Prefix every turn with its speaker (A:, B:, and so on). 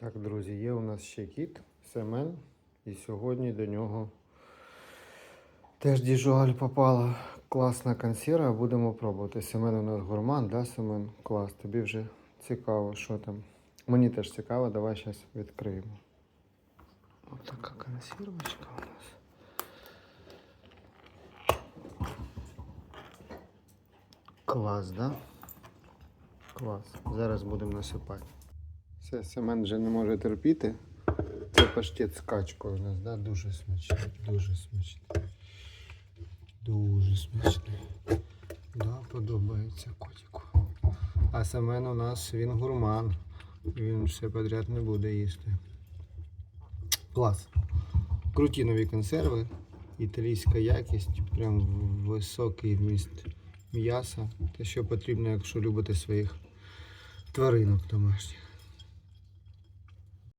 A: Так, друзі, є у нас ще кіт Семен. І сьогодні до нього теж діжуаль попала. Класна консерва, будемо пробувати. Семен у нас гурман, да, Семен? Клас, тобі вже цікаво, що там. Мені теж цікаво, давай зараз відкриємо. Ось така консервочка у нас. Клас, да? Клас. Зараз будемо насипати. Все, Семен вже не може терпіти. Це паштет з качкою у нас, да? Дуже смачний, дуже смачний. Дуже смачний. Да, подобається котику. А Семен у нас він гурман. Він все подряд не буде їсти. Клас. Круті нові консерви. Італійська якість, прям високий вміст м'яса. Те, що потрібно, якщо любите своїх тваринок домашніх.